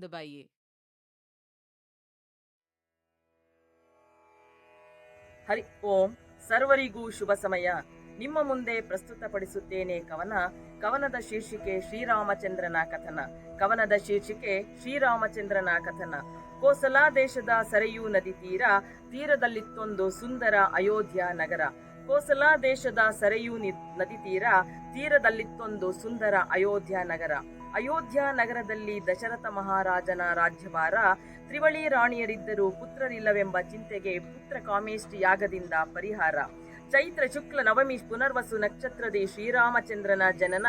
दबाइए ಹರಿ ಓಂ. ಸರ್ವರಿಗೂ ಶುಭ ಸಮಯ. ನಿಮ್ಮ ಮುಂದೆ ಪ್ರಸ್ತುತಪಡಿಸುತ್ತೇನೆ ಕವನ. ಕವನದ ಶೀರ್ಷಿಕೆ ಶ್ರೀರಾಮಚಂದ್ರನ ಕಥನ. ಕವನದ ಶೀರ್ಷಿಕೆ ಶ್ರೀರಾಮಚಂದ್ರನ ಕಥನ. ಕೋಸಲಾ ದೇಶದ ಸರೆಯೂ ನದಿ ತೀರ, ತೀರದಲ್ಲಿತ್ತೊಂದು ಸುಂದರ ಅಯೋಧ್ಯ ನಗರ. ಕೋಸಲಾ ದೇಶದ ಸರೆಯೂ ನದಿ ತೀರ, ತೀರದಲ್ಲಿತ್ತೊಂದು ಸುಂದರ ಅಯೋಧ್ಯ ನಗರ. ಅಯೋಧ್ಯ ನಗರದಲ್ಲಿ ದಶರಥ ಮಹಾರಾಜನ ರಾಜ್ಯಭಾರ. ತ್ರಿವಳಿ ರಾಣಿಯರಿದ್ದರೂ ಪುತ್ರರಿಲ್ಲವೆಂಬ ಚಿಂತೆಗೆ ಪುತ್ರ ಕಾಮೇಷ್ಟಿ ಯಾಗದಿಂದ ಪರಿಹಾರ. ಚೈತ್ರ ಶುಕ್ಲ ನವಮಿ ಪುನರ್ವಸು ನಕ್ಷತ್ರದಿ ಶ್ರೀರಾಮಚಂದ್ರನ ಜನನ.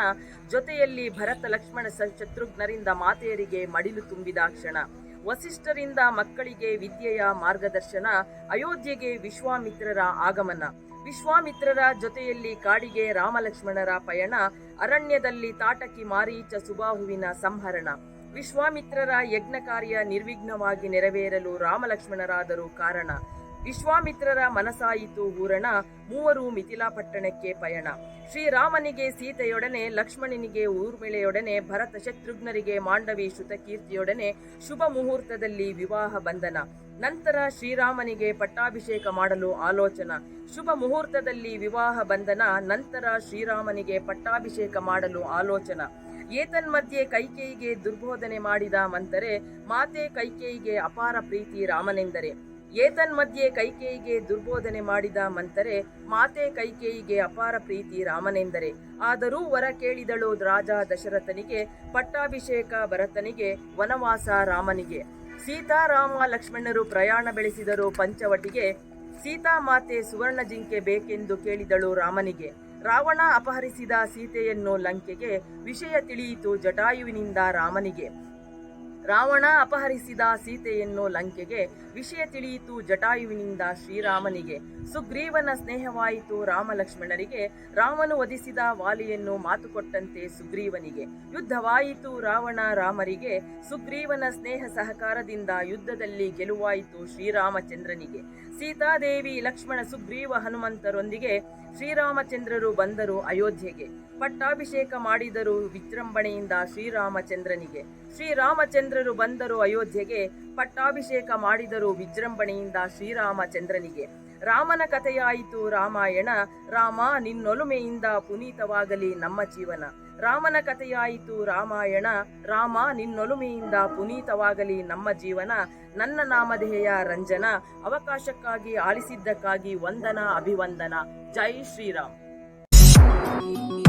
ಜೊತೆಯಲ್ಲಿ ಭರತ ಲಕ್ಷ್ಮಣ ಶತ್ರುಘ್ನರಿಂದ ಮಾತೆಯರಿಗೆ ಮಡಿಲು ತುಂಬಿದ ಕ್ಷಣ. ವಸಿಷ್ಠರಿಂದ ಮಕ್ಕಳಿಗೆ ವಿದ್ಯೆಯ ಮಾರ್ಗದರ್ಶನ. ಅಯೋಧ್ಯೆಗೆ ವಿಶ್ವಾಮಿತ್ರರ ಆಗಮನ. ವಿಶ್ವಾಮಿತ್ರರ ಜೊತೆಯಲ್ಲಿ ಕಾಡಿಗೆ ರಾಮಲಕ್ಷ್ಮಣರ ಪಯಣ, ಅರಣ್ಯದಲ್ಲಿ ತಾಟಕಿ ಮಾರೀಚ ಸುಬಾಹುವಿನ ಸಂಹರಣ. ವಿಶ್ವಾಮಿತ್ರರ ಯಜ್ಞ ಕಾರ್ಯ ನಿರ್ವಿಘ್ನವಾಗಿ ನೆರವೇರಲು ರಾಮಲಕ್ಷ್ಮಣರಾದರೂ ಕಾರಣ. ವಿಶ್ವಾಮಿತ್ರರ ಮನಸಾಯಿತು ಹೂರಣ, ಮೂವರು ಮಿಥಿಲಾ ಪಟ್ಟಣಕ್ಕೆ ಪಯಣ. ಶ್ರೀರಾಮನಿಗೆ ಸೀತೆಯೊಡನೆ, ಲಕ್ಷ್ಮಣನಿಗೆ ಊರ್ಮಿಳೆಯೊಡನೆ, ಭರತ ಶತ್ರುಘ್ನರಿಗೆ ಮಾಂಡವಿ ಶ್ರುತಕೀರ್ತಿಯೊಡನೆ ಶುಭ ಮುಹೂರ್ತದಲ್ಲಿ ವಿವಾಹ ಬಂಧನ. ನಂತರ ಶ್ರೀರಾಮನಿಗೆ ಪಟ್ಟಾಭಿಷೇಕ ಮಾಡಲು ಆಲೋಚನ. ಶುಭ ಮುಹೂರ್ತದಲ್ಲಿ ವಿವಾಹ ಬಂಧನ, ನಂತರ ಶ್ರೀರಾಮನಿಗೆ ಪಟ್ಟಾಭಿಷೇಕ ಮಾಡಲು ಆಲೋಚನ. ಏತನ್ಮಧ್ಯೆ ಕೈಕೇಯಿಗೆ ದುರ್ಬೋಧನೆ ಮಾಡಿದ ಮಂತರೆ, ಮಾತೆ ಕೈಕೇಯಿಗೆ ಅಪಾರ ಪ್ರೀತಿ ರಾಮನೆಂದರೆ. ಏತನ್ಮಧ್ಯೆ ಕೈಕೇಯಿಗೆ ದುರ್ಬೋಧನೆ ಮಾಡಿದ ಮಂತರೆ, ಮಾತೆ ಕೈಕೇಯಿಗೆ ಅಪಾರ ಪ್ರೀತಿ ರಾಮನೆಂದರೆ. ಆದರೂ ವರ ಕೇಳಿದಳು ರಾಜ ದಶರಥನಿಗೆ, ಪಟ್ಟಾಭಿಷೇಕ ಭರತನಿಗೆ, ವನವಾಸ ರಾಮನಿಗೆ. ಸೀತಾರಾಮ ಲಕ್ಷ್ಮಣರು ಪ್ರಯಾಣ ಬೆಳೆಸಿದರು ಪಂಚವಟಿಗೆ. ಸೀತಾಮಾತೆ ಸುವರ್ಣ ಜಿಂಕೆ ಬೇಕೆಂದು ಕೇಳಿದಳು ರಾಮನಿಗೆ. ರಾವಣ ಅಪಹರಿಸಿದ ಸೀತೆಯನ್ನು ಲಂಕೆಗೆ, ವಿಷಯ ತಿಳಿಯಿತು ಜಟಾಯುವಿನಿಂದ ರಾಮನಿಗೆ. ರಾವಣ ಅಪಹರಿಸಿದ ಸೀತೆಯನ್ನು ಲಂಕೆಗೆ, ವಿಷಯ ತಿಳಿಯಿತು ಜಟಾಯುವಿನಿಂದ ಶ್ರೀರಾಮನಿಗೆ. ಸುಗ್ರೀವನ ಸ್ನೇಹವಾಯಿತು ರಾಮ ಲಕ್ಷ್ಮಣರಿಗೆ ರಾಮನು ವಧಿಸಿದ ವಾಲಿಯನ್ನು ಮಾತುಕೊಟ್ಟಂತೆ ಸುಗ್ರೀವನಿಗೆ. ಯುದ್ಧವಾಯಿತು ರಾವಣ ರಾಮರಿಗೆ. ಸುಗ್ರೀವನ ಸ್ನೇಹ ಸಹಕಾರದಿಂದ ಯುದ್ಧದಲ್ಲಿ ಗೆಲುವಾಯಿತು ಶ್ರೀರಾಮಚಂದ್ರನಿಗೆ. ಸೀತಾದೇವಿ ಲಕ್ಷ್ಮಣ ಸುಗ್ರೀವ ಹನುಮಂತರೊಂದಿಗೆ ಶ್ರೀರಾಮಚಂದ್ರರು ಬಂದರು ಅಯೋಧ್ಯೆಗೆ. ಪಟ್ಟಾಭಿಷೇಕ ಮಾಡಿದರು ವಿಜೃಂಭಣೆಯಿಂದ ಶ್ರೀರಾಮಚಂದ್ರನಿಗೆ. ಶ್ರೀರಾಮಚಂದ್ರರು ಬಂದರು ಅಯೋಧ್ಯೆಗೆ, ಪಟ್ಟಾಭಿಷೇಕ ಮಾಡಿದರು ವಿಜೃಂಭಣೆಯಿಂದ ಶ್ರೀರಾಮಚಂದ್ರನಿಗೆ. ರಾಮನ ಕಥೆಯಾಯಿತು ರಾಮಾಯಣ, ರಾಮ ನಿನ್ನೊಲುಮೆಯಿಂದ ಪುನೀತವಾಗಲಿ ನಮ್ಮ ಜೀವನ. ರಾಮನ ಕಥೆಯಾಯಿತು ರಾಮಾಯಣ, ರಾಮ ನಿನ್ನೊಲುಮೆಯಿಂದ ಪುನೀತವಾಗಲಿ ನಮ್ಮ ಜೀವನ. ನನ್ನ ನಾಮಧೇಯ ರಂಜನ, ಅವಕಾಶಕ್ಕಾಗಿ ಆಲಿಸಿದ್ದಕ್ಕಾಗಿ ವಂದನ, ಅಭಿವಂದನ. ಜೈ ಶ್ರೀರಾಮ್.